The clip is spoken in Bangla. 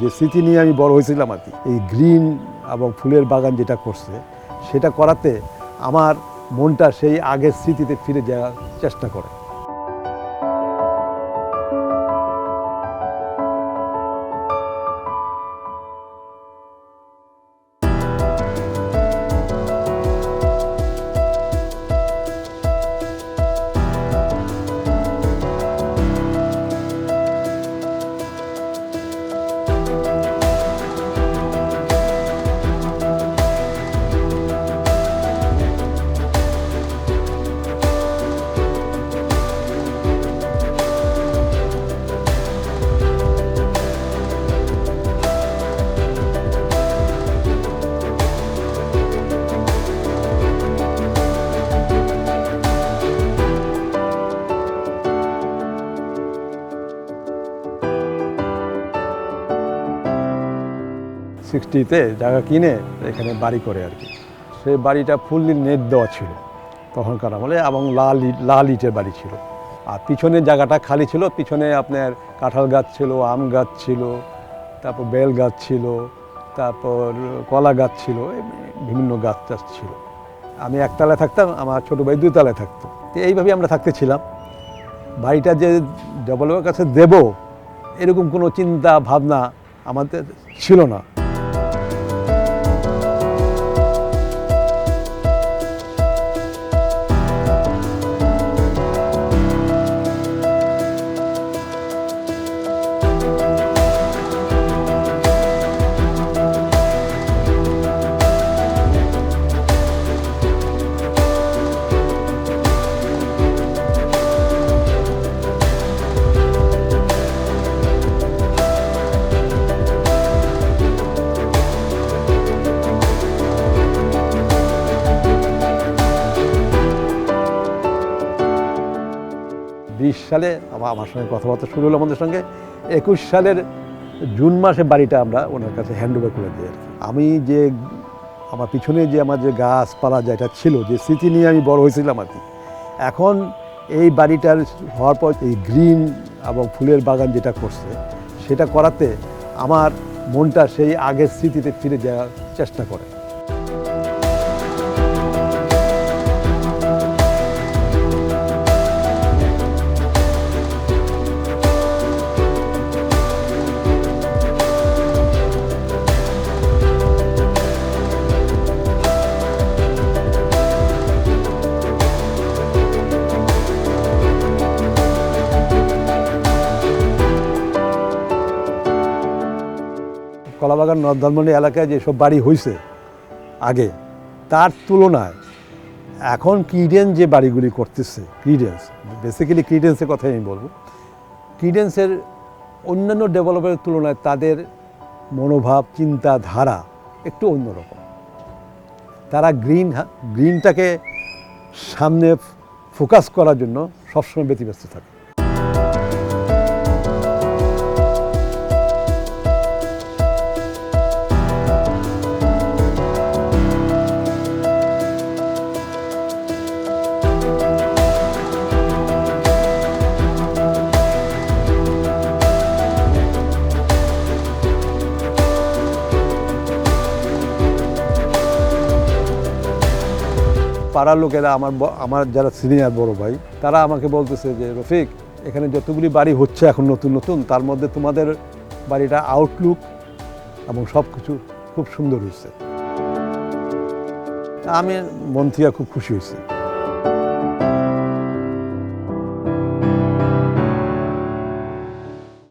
যে স্মৃতি নিয়ে আমি বড় হয়েছিলাম আর কি। এই গ্রিন এবং ফুলের বাগান যেটা করছে, সেটা করাতে আমার মনটা সেই আগের স্মৃতিতে ফিরে যাওয়ার চেষ্টা করে। সিক্সটিতে জায়গা কিনে এখানে বাড়ি করে আর কি। সেই বাড়িটা ফুললি নেট দেওয়া ছিল। তখনকার আমলে এবং লাল লাল ইটের বাড়ি ছিল। আর পিছনের জায়গাটা খালি ছিল। পিছনে আপনার কাঁঠাল গাছ ছিল, আম গাছ ছিল, তারপর বেল গাছ ছিল, তারপর কলা গাছ ছিল বিভিন্ন গাছ টাছ ছিল। আমি একতলায় থাকতাম, আমার ছোটো ভাই দুই তলায় থাকতো। তো এইভাবেই আমরা থাকতেছিলাম বাড়িটা যে ডেভেলপের কাছে দেব, এরকম কোনো চিন্তা, ভাবনা আমাদের ছিল না। বিশ সালে আমার আমার সঙ্গে কথাবার্তা শুরু হলো আমাদের সঙ্গে। একুশ সালের জুন মাসে বাড়িটা আমরা ওনার কাছে হ্যান্ড ওভার করে দিই আর আমি যে আমার পিছনে যে আমার যে গাছপালা যেটা ছিল, যে স্মৃতি নিয়ে আমি বড় হয়েছিলাম আর কি। এখন এই বাড়িটার হওয়ার পর এই গ্রিন এবং ফুলের বাগান যেটা করছে, সেটা করাতে আমার মনটা সেই আগের স্মৃতিতে ফিরে যাওয়ার চেষ্টা করে। কলাবাগান নর্দালমন্ডি এলাকায় যেসব বাড়ি হয়েছে আগে, তার তুলনায় এখন ক্রিডেন্স যে বাড়িগুলি করতেছে ক্রিডেন্স বেসিক্যালি ক্রিডেন্সের কথাই আমি বলব ক্রিডেন্সের অন্যান্য ডেভেলপের তুলনায় তাদের মনোভাব, চিন্তাধারা একটু অন্যরকম। তারা গ্রিন গ্রিনটাকে সামনে ফোকাস করার জন্য সবসময় ব্যতিব্যস্ত থাকে। পাড়ার লোকেরা আমার আমার যারা সিনিয়র বড় ভাই, তারা আমাকে বলতেছে যে, রফিক, এখানে যতগুলি বাড়ি হচ্ছে এখন নতুন নতুন, তার মধ্যে তোমাদের বাড়িটা আউটলুক এবং সব কিছু খুব সুন্দর হয়েছে। আমি মন থেকে খুব খুশি হয়েছি।